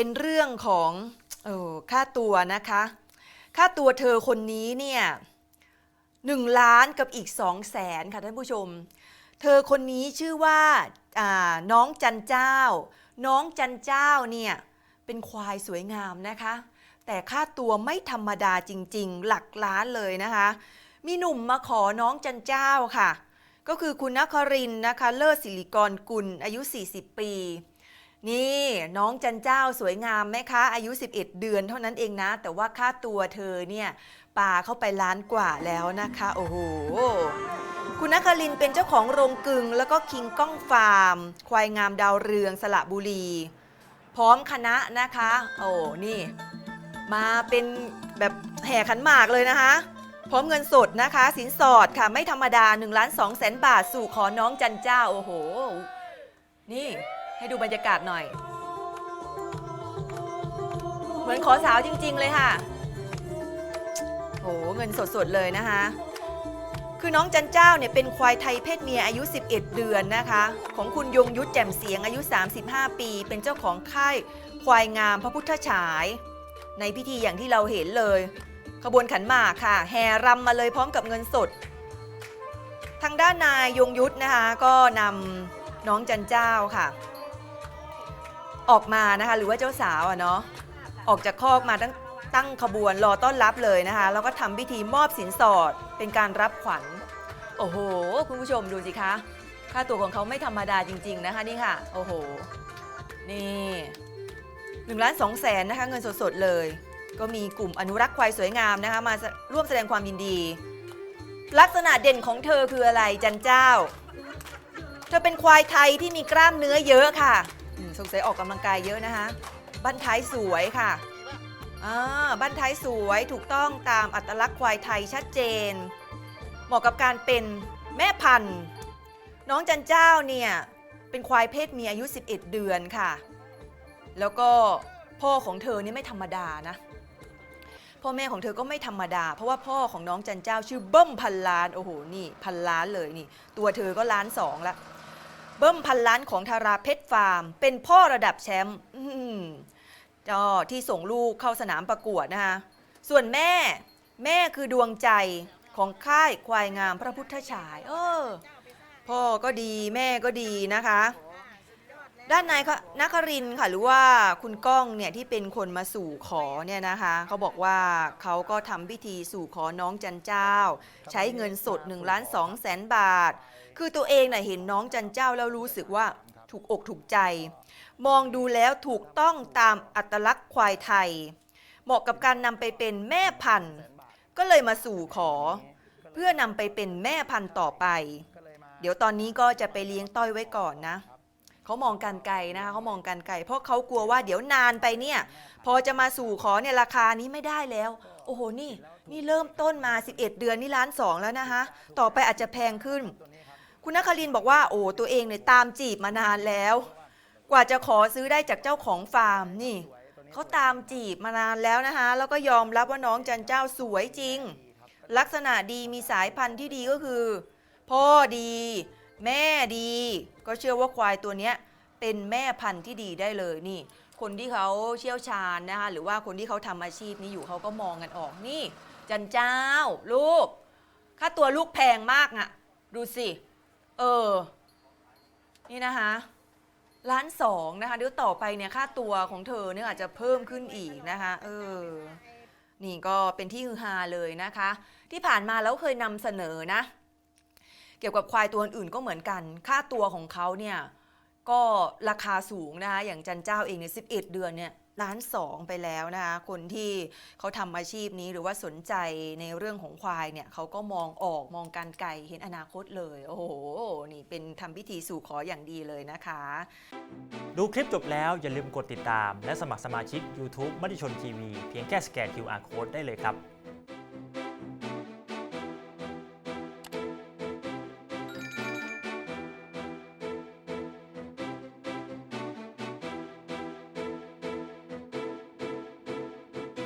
เป็นเรื่องของออค่าตัวนะคะ ค่าตัวเธอคนนี้เนี่ยหนึ่งล้านกับอีกสองแสนค่ะท่านผู้ชม เธอคนนี้ชื่อว่าาน้องจันเจ้า น้องจันเจ้าเนี่ยเป็นควายสวยงามนะคะ แต่ค่าตัวไม่ธรรมดาจริง ๆ หลักล้านเลยนะคะ มีหนุ่มมาขอน้องจันเจ้าค่ะ ก็คือคุณนครินนะคะ เลิศศิริกรกุลอายุ 40 ปี นี่น้องจันเจ้าสวยงามไหมคะ อายุ 11 เดือนเท่านั้นเองนะ แต่ว่าค่าตัวเธอเนี่ยปาเข้าไปล้านกว่าแล้วนะคะ โอ้โห คุณนครินเป็นเจ้าของโรงกึง แล้วก็คิงก้องฟาร์ม ควายงามดาวเรืองสระบุรี พร้อมคณะนะคะ โอ้นี่ มาเป็นแบบแห่ขันหมากเลยนะคะ พร้อมเงินสดนะคะ สินสอดค่ะไม่ธรรมดา1ล้าน2แสนบาทสู่ขอน้องจันเจ้า โอ้โห นี่ ให้ดูบรรยากาศหน่อย เหมือนขอสาวจริง ๆ เลยค่ะโหเงินสด ๆ เลยนะคะ คือน้องจันเจ้าเนี่ยเป็นควายไทยเพศเมียอายุ 11 เดือนนะคะ ของคุณยงยุทธแจ่มเสียงอายุ 35 ปี เป็นเจ้าของค่ายควายงามพระพุทธฉาย ในพิธีอย่างที่เราเห็นเลย ขบวนขันหมากค่ะ แห่รำมาเลยพร้อมกับเงินสด ทางด้านนายยงยุทธนะคะก็นำน้องจันเจ้าค่ะ ออกมานะคะ หรือว่าเจ้าสาวอะเนาะออกจากคอกมาตั้งตั้งขบวนรอต้อนรับเลยนะคะ แล้วก็ทำพิธีมอบสินสอดเป็นการรับขวัญ โอ้โห คุณผู้ชมดูสิคะ ค่าตัวของเขาไม่ธรรมดาจริง ๆ นะคะนี่ค่ะ โอ้โห นี่หนึ่งล้านสองแสนนะคะ เงินสดๆเลย ก็มีกลุ่มอนุรักษ์ควายสวยงามนะคะ มาร่วมแสดงความยินดี ลักษณะเด่นของเธอคืออะไรจันเจ้า เธอเป็นควายไทยที่มีกล้ามเนื้อเยอะค่ะ อืมสงสัยออกกำลังกายเยอะนะคะ บั้นท้ายสวยค่ะอ่าบั้นท้ายสวยถูกต้องตามอัตลักษณ์ควายไทยชัดเจน เหมาะกับการเป็นแม่พันธุ์ น้องจันเจ้าเนี่ยเป็นควายเพศเมียอายุ 11 เดือนค่ะ แล้วก็พ่อของเธอนี่ไม่ธรรมดานะ พ่อแม่ของเธอก็ไม่ธรรมดา เพราะว่าพ่อของน้องจันเจ้าชื่อเบิ้มพันล้าน โอ้โห นี่พันล้านเลยนี่ ตัวเธอก็ล้านสองละ เบิ้มพันล้านของทาราเพชรฟาร์ม เป็นพ่อระดับแชมป์อื้อหือก็ที่ส่งลูกเข้าสนามประกวดนะคะส่วนแม่แม่คือดวงใจของค่ายควายงามพระพุทธฉาย เออ พ่อก็ดีแม่ก็ดีนะคะ ด้านนายนครินทร์ค่ะหรือว่าคุณก้องเนี่ยที่เป็นคนมาสู่ขอเนี่ยนะคะเขาบอกว่าเขาก็ทำพิธีสู่ขอน้องจันเจ้า ใช้เงินสด1ล้าน2แสนบาท คือตัวเองน่ะเห็นน้องจันเจ้าแล้วรู้สึกว่าถูกอกถูกใจ มองดูแล้วถูกต้องตามอัตลักษณ์ควายไทย เหมาะกับการนำไปเป็นแม่พันธุ์ ก็เลยมาสู่ขอ เพื่อนำไปเป็นแม่พันธุ์ต่อไป เดี๋ยวตอนนี้ก็จะไปเลี้ยงต้อยไว้ก่อนนะ เขามองการไกลนะคะเขามองการไกล เพราะเขากลัวว่าเดี๋ยวนานไปเนี่ย พอจะมาสู่ขอเนี่ยราคานี้ไม่ได้แล้ว โอ้โหนี่ นี่เริ่มต้นมา 11 เดือนนี่ล้านสองแล้วนะคะต่อไปอาจจะแพงขึ้น คุณนครินบอกว่าโอ้ตัวเองเนี่ยตามจีบมานานแล้ว กว่าจะขอซื้อได้จากเจ้าของฟาร์มนี่เขาตามจีบมานานแล้วนะคะแล้วก็ยอมรับว่าน้องจันเจ้าสวยจริง ลักษณะดีมีสายพันธุ์ที่ดีก็คือ พ่อดี แม่ดี ก็เชื่อว่าควายตัวเนี้ยเป็นแม่พันธุ์ที่ดีได้เลยนี่ คนที่เขาเชี่ยวชาญนะคะหรือว่าคนที่เขาทำอาชีพนี้อยู่เขาก็มองกันออกนี่ จันเจ้า ลูก ค่าตัวลูกแพงมากอะดูสิ เออ นี่นะคะล้านสองนะคะเดี๋ยวต่อไปเนี่ยค่าตัวของเธอเนี่ยอาจจะเพิ่มขึ้นอีกนะคะเออนี่ก็เป็นที่ฮือฮาเลยนะคะ ที่ผ่านมาแล้วเคยนำเสนอนะ เกี่ยวกับควายตัวอื่นก็เหมือนกัน ค่าตัวของเขาเนี่ยก็ราคาสูงนะคะอย่างจันเจ้าเองเนี่ยสิเดือนเนี่ยล้านสองไปแล้วนะคะคนที่เขาทำอาชีพนี้หรือว่าสนใจในเรื่องของควายเนี่ยเขาก็มองออกมองการไกลเห็นอนาคตเลย โอ้โห นี่เป็นทำพิธีสู่ขออย่างดีเลยนะคะ ดูคลิปจบแล้วอย่าลืมกดติดตาม และสมัครสมาชิก YouTube มติชนทีวีเพียงแค่สแกน QR Code ได้เลยครับ